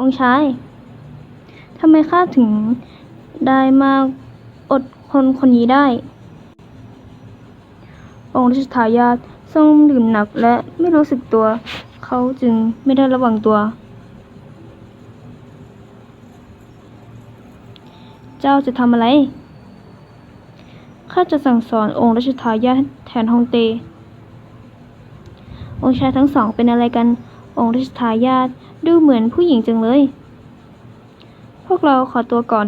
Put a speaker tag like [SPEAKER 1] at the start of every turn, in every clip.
[SPEAKER 1] องค์ชายทำไมข้าถึงได้มาอดคนคนนี้ได้ องค์รัชทายาททรงดื่มหนักและไม่รู้สึกตัว เขาจึงไม่ได้ระวังตัว เจ้าจะทำอะไรข้าจะสั่งสอนองค์รัชทายาทแทนฮองเต องค์ชายทั้งสองเป็นอะไรกัน องค์รัชทายาท ดูเหมือนผู้หญิงจังเลย พวกเราขอตัวก่อน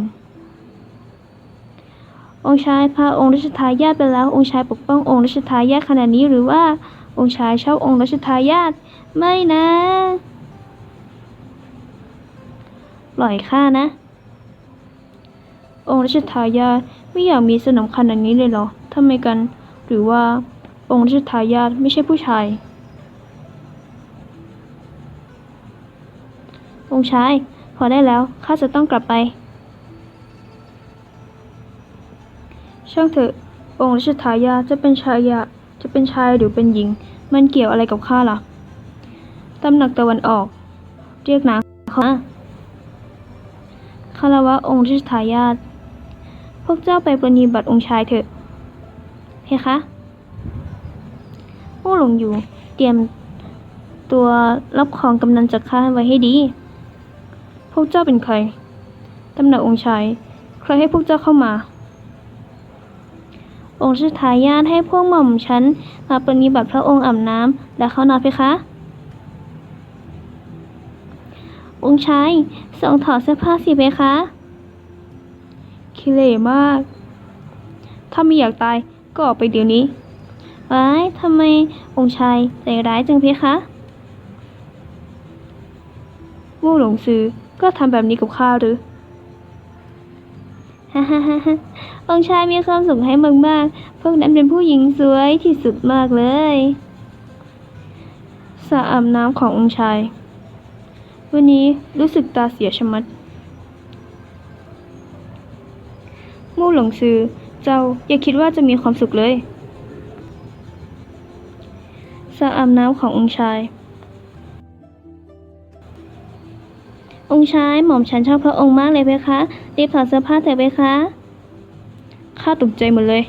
[SPEAKER 1] องค์ชายพาองค์รัชทายาทไปแล้ว องค์ชายปกป้ององค์รัชทายาทขนาดนี้หรือว่า องค์ชายชอบองค์รัชทายาทไม่นะ ปล่อยข้านะ องค์รัชทายาทไม่อยากมีสนมขนาดนี้เลยเหรอทำไมกัน หรือว่าองค์รัชทายาทไม่ใช่ผู้ชาย องค์ชาย พอได้แล้ว ข้าจะต้องกลับไป ช่างเถอะ องค์รัชทายาจะเป็นชายาจะเป็นชายหรือเป็นหญิง มันเกี่ยวอะไรกับข้าล่ะ ตำหนักตะวันออก เรียกนางเขามาคารวะองค์รัชทายาทพวกเจ้าไปปรนนิบัติองค์ชายเถอะเพคะผู้หลงอยู่ เตรียมตัวรับของกำนันจากข้าไว้ให้ดี วกเจ้าเป็นใคร ตำหนักองค์ชาย ใครให้พวกเจ้าเข้ามา องค์ชทายาทให้พวกหม่อมฉันมาปรนนิบัติพระองค์อาบน้ำและเข้านอนเพคะ องค์ชายส่งถอดเสื้อผ้าสิเพคะ คิเลมาก ถ้าไม่อยากตายก็ออกไปเดี๋ยวนี้ว้ายทำไมองค์ชายใจร้ายจังเพคะมู่หลงซือ ก็ทำแบบนี้กับข้าหรือฮ่าฮ่าฮ่าองค์ชายมีความสุขให้มากๆพวกนั้นเป็นผู้หญิงสวยที่สุดมากเลยสระอาบน้ำขององค์ชาย วันนี้รู้สึกตาเสียชะมัดมู่หลงซือเจ้าอย่าคิดว่าจะมีความสุขเลยสระอาบน้ำขององค์ชาย องค์ชายหม่อมฉันชอบพระองค์มากเลยเพคะ รีบถอดเสื้อผ้าเถอะเพคะข้าตกใจหมดเลย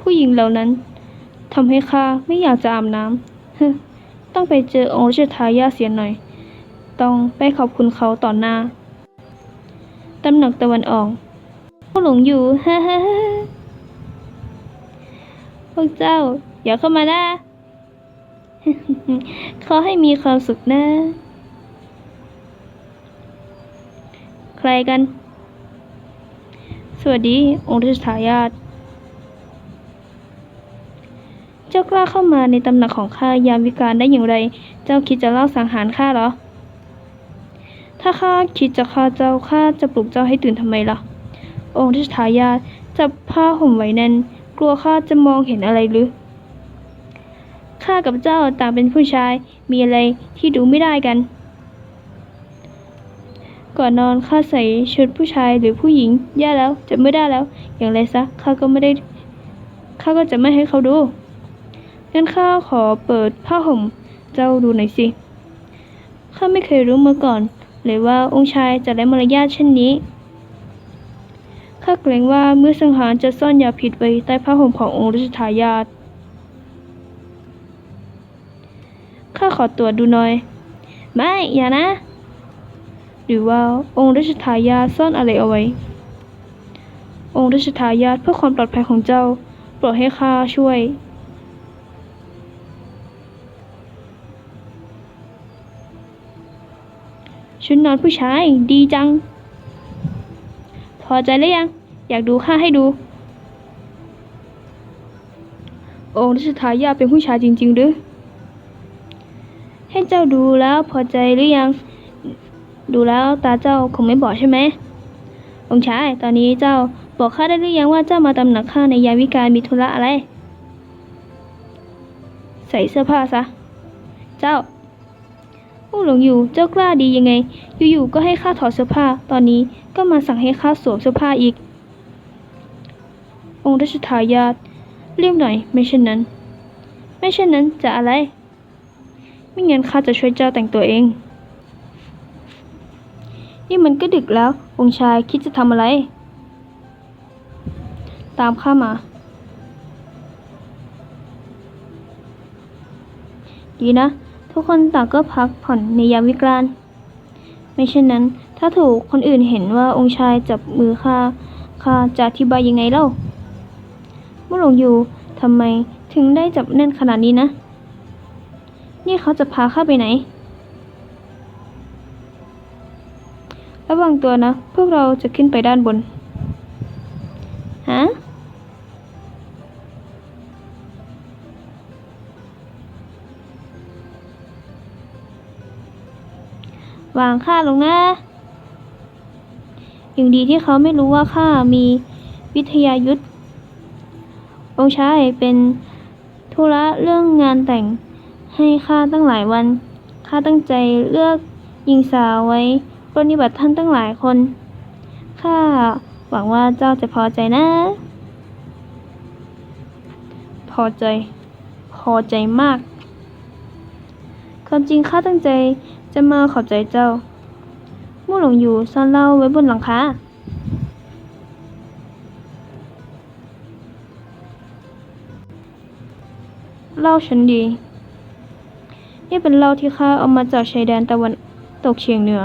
[SPEAKER 1] ผู้หญิงเหล่านั้นทำให้ข้าไม่อยากจะอาบน้ำฮึต้องไปเจอองค์รัชทายาทเสียหน่อย ต้องไปขอบคุณเขาต่อหน้าตำหนักตะวันออกพวกหลงอยู่ฮ่าฮ่าฮ่าพวกเจ้า อย่าเข้ามานะขอให้มีความสุขนะ ใครกัน สวัสดี องค์รัชทายาทเจ้ากล้าเข้ามาในตำหนักของข้ายามวิการได้อย่างไร เจ้าคิดจะเล่าสังหารข้าเหรอ ถ้าข้าคิดจะฆ่าเจ้าข้าจะปลุกเจ้าให้ตื่นทำไมล่ะ องค์รัชทายาทจับผ้าห่มไว้แน่น กลัวข้าจะมองเห็นอะไรหรือข้ากับเจ้าต่างเป็นผู้ชายมีอะไรที่ดูไม่ได้กัน ก่อนนอนข้าใส่ชุดผู้ชายหรือผู้หญิงแย่แล้วจะไม่ได้แล้ว อย่างไรซะข้าก็ไม่ได้ข้าก็จะไม่ให้เขาดูงั้นข้าขอเปิดผ้าห่มเจ้าดูหน่อยสิข้าไม่เคยรู้มาก่อน เลยว่าองค์ชายจะไร้มารยาทเช่นนี้ข้าเกรงว่าเมื่อสังหารจะซ่อนยาพิษไว้ใต้ผ้าห่มขององค์รัชทายาทข้าขอตรวจดูหน่อย ไม่ อย่านะ หรือว่าองค์รัชทายาทซ่อนอะไรเอาไว้ องค์รัชทายาทเพื่อความปลอดภัยของเจ้าโปรดให้ข้าช่วยชุดนอนผู้ชายดีจัง พอใจหรือยัง อยากดูข้าให้ดู องค์รัชทายาทเป็นผู้ชายจริง ๆ หรือ ให้เจ้าดูแล้วพอใจหรือยัง ดูแล้วตาเจ้าคงไม่บอดใช่ไหมองค์ชาย ตอนนี้เจ้าบอกข้าได้หรือยังว่าเจ้ามาตำหนักข้าในยามวิกาลมีธุระอะไร ใส่เสื้อผ้าซะ เจ้าผู้หลงอยู่ เจ้ากล้าดียังไง อยู่ๆก็ให้ข้าถอดเสื้อผ้า ตอนนี้ก็มาสั่งให้ข้าสวมเสื้อผ้าอีก องค์รัชทายาทเรียบหน่อย ไม่เช่นนั้น ไม่เช่นนั้นจะอะไร ไม่งั้นข้าจะช่วยเจ้าแต่งตัวเอง นี่มันก็ดึกแล้ว องค์ชายคิดจะทำอะไร ตามข้ามา ดีนะ ทุกคนต่างก็พักผ่อนในยามวิกาลไม่เช่นนั้น ถ้าถูกคนอื่นเห็นว่าองค์ชายจับมือข้าข้าจะอธิบายยังไงเล่าเมื่อหลงอยู่ทำไมถึงได้จับแน่นขนาดนี้นะ นี่เขาจะพาข้าไปไหน ระวังตัวนะ พวกเราจะขึ้นไปด้านบน ฮะ วางข้าลงนะ อยังดีที่เขาไม่รู้ว่าข้ามีวิทยายุทธองค์ชายเป็นธุระเรื่องงานแต่งให้ข้าตั้งหลายวัน ข้าตั้งใจเลือกหญิงสาวไว้ ปฏิบัติท่านตั้งหลายคน ข้าหวังว่าเจ้าจะพอใจนะ พอใจ พอใจมาก ความจริงข้าตั้งใจจะมาขอบใจเจ้ามู่หลงอยู่ซ่อนเหล้าไว้บนหลังคาเหล้าชั้นดี นี่เป็นเหล้าที่ข้าเอามาจากชายแดนตะวันตกเฉียงเหนือ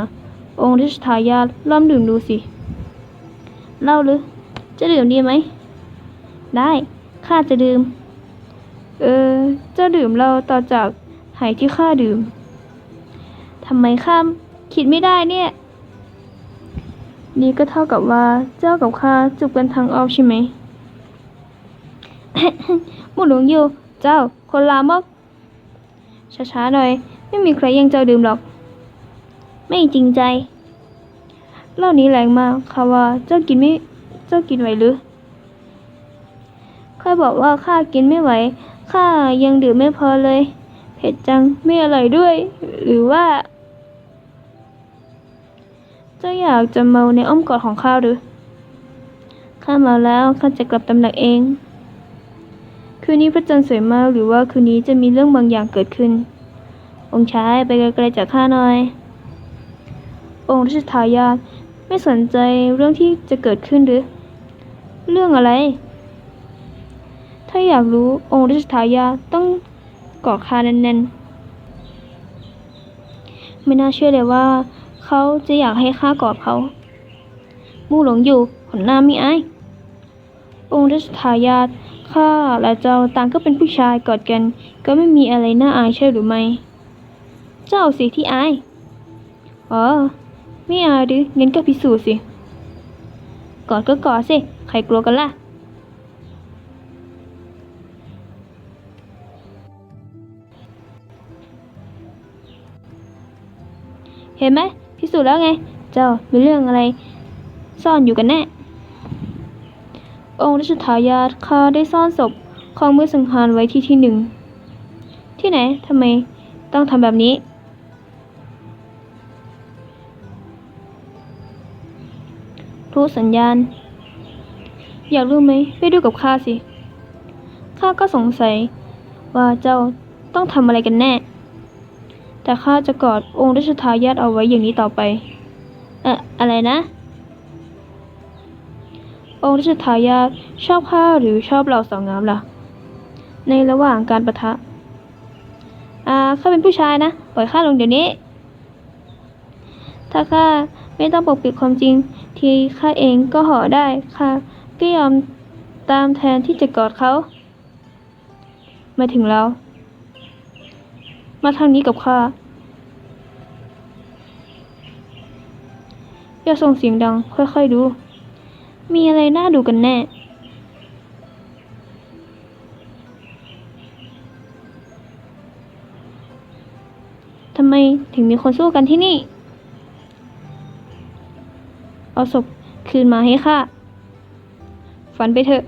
[SPEAKER 1] องค์รัชทายาทลองดื่มดูสิเล้าหรือ จะดื่มดีไหม ได้ข้าจะดื่ม เออเจ้าดื่มเหล้าต่อจากไหที่ข้าดื่มทำไมข้าคิดไม่ได้เนี่ย นี่ก็เท่ากับว่าเจ้ากับข้าจูบกันทางออกใช่ไหมหมู่หลวงอยู่ เจ้าคนลามกช้าๆหน่อย ไม่มีใครยังเจ้าดื่มหรอก ไม่จริงใจ เล่านี้แรงมากค่ะว่าเจ้ากินไม่เจ้ากินไหวหรือข้าบอกว่าข้ากินไม่ไหวข้ายังดื่มไม่พอเลย เผ็ดจังไม่อร่อยด้วย หรือว่า เจ้าอยากจะเมาในอ้อมกอดของข้าหรือข้าเมาแล้วข้าจะกลับตำหนักเองคืนนี้พระจันทร์สวยมากหรือว่าคืนนี้จะมีเรื่องบางอย่างเกิดขึ้น องค์ชายไปไกลๆจากข้าหน่อย องค์รัชทายาทไม่สนใจเรื่องที่จะเกิดขึ้นหรือ เรื่องอะไร ถ้าอยากรู้องค์รัชทายาทต้องกอดข้าแน่นๆ ไม่น่าเชื่อเลยว่า เขาจะอยากให้ข้ากอดเขา มู่หลงอยู่ขนหน้าไม่อายองค์รัชทายาทข้าและเจ้าต่างก็เป็นผู้ชายกอดกัน ก็ไม่มีอะไรน่าอายใช่หรือไม่ เจ้าสิที่อายอ๋อ ไม่อายหรืองั้นก็พิสูจน์สิ กอดก็กอดสิ ใครกลัวกันล่ะ เห็นไหมพิสูจน์แล้วไง เจ้ามีเรื่องอะไร ซ่อนอยู่กันแน่ องค์รัชทายาทข้าได้ซ่อนศพของมือสังหารไว้ที่ที่หนึ่ง ที่ไหนทำไมต้องทำแบบนี้ สัญญาณ อยากรู้ไหมไปดูกับข้าสิ ข้าก็สงสัยว่าเจ้าต้องทำอะไรกันแน่ แต่ข้าจะกอดองค์รัชทายาทเอาไว้อย่างนี้ต่อไป เอ่ออะไรนะ องค์รัชทายาทชอบข้าหรือชอบเราสาวงามล่ะ ในระหว่างการประทะ อ่าข้าเป็นผู้ชายนะ ปล่อยข้าลงเดี๋ยวนี้ ถ้าข้า ไม่ต้องปกปิดความจริง ที่ข้าเองก็ห่อได้ข้าก็ยอมตามแทนที่จะกอดเขา มาถึงแล้ว มาทางนี้กับข้าอย่าส่งเสียงดัง ค่อยๆดู มีอะไรน่าดูกันแน่ทำไมถึงมีคนสู้กันที่นี่ เอาศพคืนมาให้ข้าฝันไปเถอะ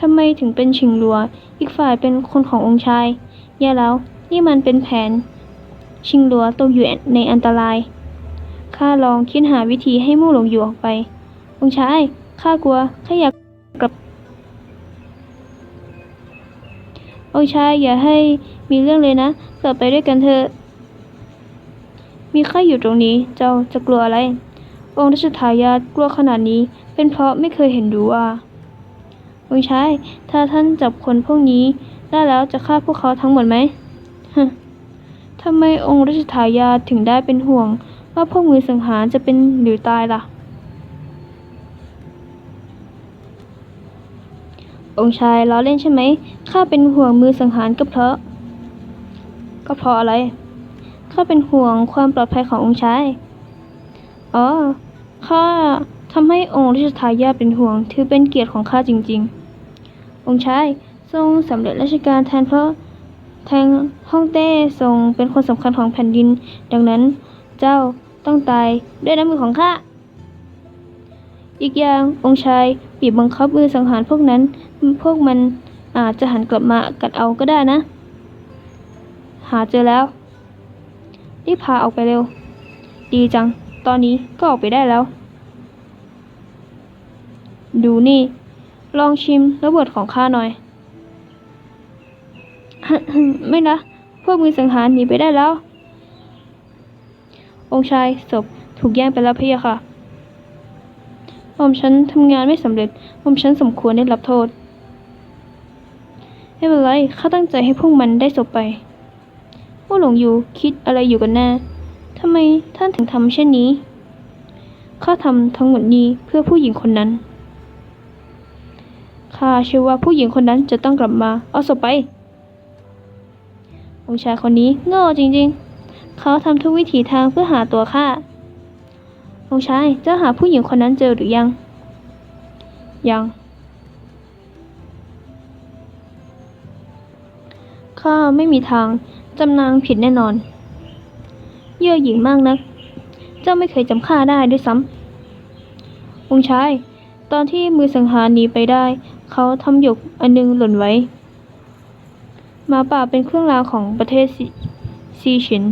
[SPEAKER 1] ทำไมถึงเป็นชิงลัว อีกฝ่ายเป็นคนขององค์ชาย แย่แล้ว นี่มันเป็นแผน ชิงลัวตกอยู่ในอันตราย ข้าลองคิดหาวิธีให้มู่หลงอยู่ออกไป องค์ชาย ข้ากลัว ข้าอยากกลับ องค์ชายอย่าให้มีเรื่องเลยนะ กลับไปด้วยกันเถอะ มีข้าอยู่ตรงนี้ เจ้าจะกลัวอะไร องค์รัชทายาทกลัวขนาดนี้ เป็นเพราะไม่เคยเห็นดูว่า องค์ชาย ถ้าท่านจับคนพวกนี้ได้แล้วจะฆ่าพวกเขาทั้งหมดไหมฮะทำไมองค์รัชทายาทถึงได้เป็นห่วง ว่าพวกมือสังหารจะเป็นหรือตายล่ะ องค์ชายล้อเล่นใช่ไหม ข้าเป็นห่วงมือสังหารก็เพราะ ก็เพราะอะไร ข้าเป็นห่วงความปลอดภัยขององค์ชาย อ๋อ ข้าทำให้องค์รัชทายาทเป็นห่วง ถือเป็นเกียรติของข้าจริง ๆ องค์ชายทรงสำเร็จราชการแทนเพราะแทงฮ่องเต้ทรงเป็นคนสำคัญของแผ่นดิน ดังนั้นเจ้าต้องตายด้วยน้ำมือของข้า อีกอย่างองค์ชายบีบบังคับมือสังหารพวกนั้น พวกมันอาจจะหันกลับมากัดเอาก็ได้นะ หาเจอแล้ว รีบพาออกไปเร็ว ดีจัง ตอนนี้ก็ออกไปได้แล้ว ดูนี่ ลองชิมระเบิดของข้าหน่อย ไม่นะ พวกมือสังหารหนีไปได้แล้ว องค์ชายศพถูกแย่งไปแล้วพี่ยค่ะหม่อมฉันทำงานไม่สำเร็จหม่อมฉันสมควรได้รับโทษ ไม่เป็นไร ข้าตั้งใจให้พวกมันได้ศพไป ว่าหลงอยู่คิดอะไรอยู่กันแน่ทำไมท่านถึงทำเช่นนี้ ข้าทำทั้งหมดนี้เพื่อผู้หญิงคนนั้น ข้าเชื่อว่าผู้หญิงคนนั้นจะต้องกลับมา เอาศพไป องชายคนนี้โง่จริงๆ เขาทำทุกวิถีทางเพื่อหาตัวข้า องชายเจ้าหาผู้หญิงคนนั้นเจอหรือยัง ยังข้าไม่มีทาง จำนางผิดแน่นอน เย่อหยิ่งมากนัก เจ้าไม่เคยจำข้าได้ด้วยซ้ำองค์ชาย ตอนที่มือสังหารหนีไปได้ เขาทำหยกอันหนึงหล่นไว้หมาป่าเป็นเครื่องรางของประเทศซีซีฉิน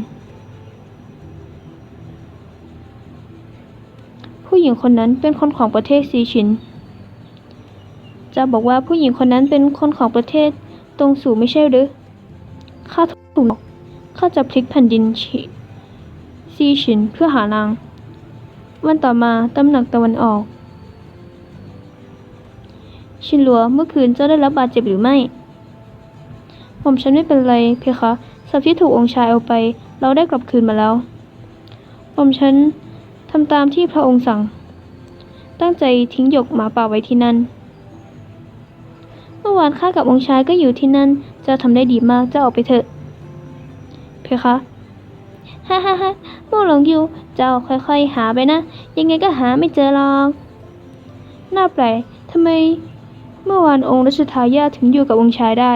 [SPEAKER 1] ผู้หญิงคนนั้นเป็นคนของประเทศซีฉิน จะบอกว่าผู้หญิงคนนั้นเป็นคนของประเทศตรงสู่ไม่ใช่หรือ ข้าจะพลิกแผ่นดินซีฉินเพื่อหานาง วันต่อมาตำหนักตะวันออก ชินหลัวเมื่อคืนเจ้าได้รับบาดเจ็บหรือไม่ ผมฉันไม่เป็นไรเพคะทรัพย์ที่ถูกองค์ชายเอาไป เราได้กลับคืนมาแล้ว ผมฉันทำตามที่พระองค์สั่ง ตั้งใจทิ้งหยกหมาป่าไว้ที่นั่น เมื่อวานข้ากับองค์ชายก็อยู่ที่นั่น เจ้าทำได้ดีมาก เจ้าออกไปเถอะ คะฮ่าฮ่าฮ่าโม่หลงอยู่เจ้าค่อยๆหาไปนะ ยังไงก็หาไม่เจอหรอกน่าแปลกทำไมเมื่อวานองค์รัชทายาทถึงอยู่กับองค์ชายได้